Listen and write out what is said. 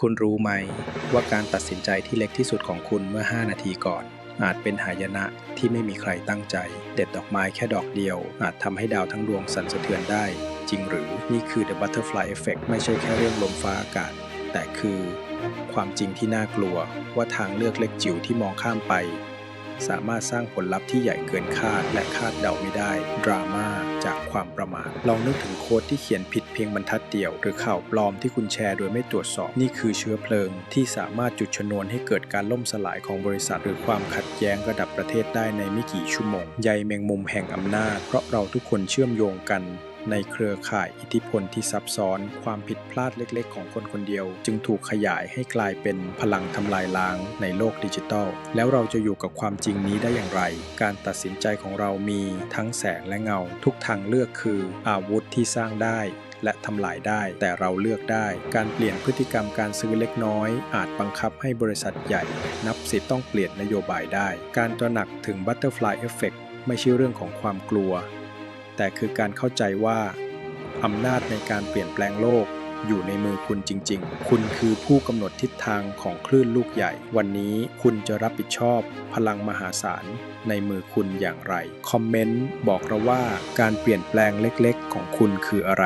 คุณรู้ไหมว่าการตัดสินใจที่เล็กที่สุดของคุณเมื่อ 5 นาทีก่อน อาจเป็นหายนะที่ไม่มีใครตั้งใจ เด็ดดอกไม้แค่ดอกเดียว อาจทำให้ดาวทั้งดวงสั่นสะเทือนได้ จริงหรือนี่คือ The Butterfly Effect ไม่ใช่แค่เรื่องลมฟ้าอากาศ แต่คือ ความจริงที่น่ากลัวว่าทางเลือกเล็กจิ๋วที่มองข้ามไป สามารถสร้างผลลัพธ์ที่ใหญ่เกินคาดและคาดเดาไม่ได้ ดราม่าจากความประมาทลองนึกถึงโค้ดที่เขียนผิดเพียงบรรทัดเดียว หรือข่าวปลอมที่คุณแชร์โดยไม่ตรวจสอบ นี่คือเชื้อเพลิง ที่สามารถจุดชนวนให้เกิดการล่มสลายของบริษัท หรือความขัดแย้งระดับประเทศได้ในไม่กี่ชั่วโมงใยแมงมุมแห่งอำนาจ เพราะเราทุกคนเชื่อมโยงกัน ในเครือข่ายอิทธิพลที่ซับซ้อน ความผิดพลาดเล็กๆ ของคนคนเดียว จึงถูกขยายให้กลายเป็นพลังทำลายล้างในโลกดิจิทัล แล้วเราจะอยู่กับความจริงนี้ได้อย่างไร การตัดสินใจของเรามีทั้งแสงและเงา ทุกทางเลือกคืออาวุธที่สร้างได้และทำลายได้แต่เราเลือกได้ การเปลี่ยนพฤติกรรมการซื้อเล็กน้อย อาจบังคับให้บริษัทใหญ่ นับสิบต้องเปลี่ยนนโยบายได้ การตระหนักถึง Butterfly Effect ไม่ใช่เรื่องของความกลัว แต่คือการเข้าใจว่าอำนาจในการเปลี่ยนแปลงโลกอยู่ในมือคุณจริง ๆ คุณคือผู้กำหนดทิศทางของคลื่นลูกใหญ่ วันนี้คุณจะรับผิดชอบพลังมหาศาลในมือคุณอย่างไร คอมเมนต์บอกเราว่าการเปลี่ยนแปลงเล็กๆ ของคุณคืออะไร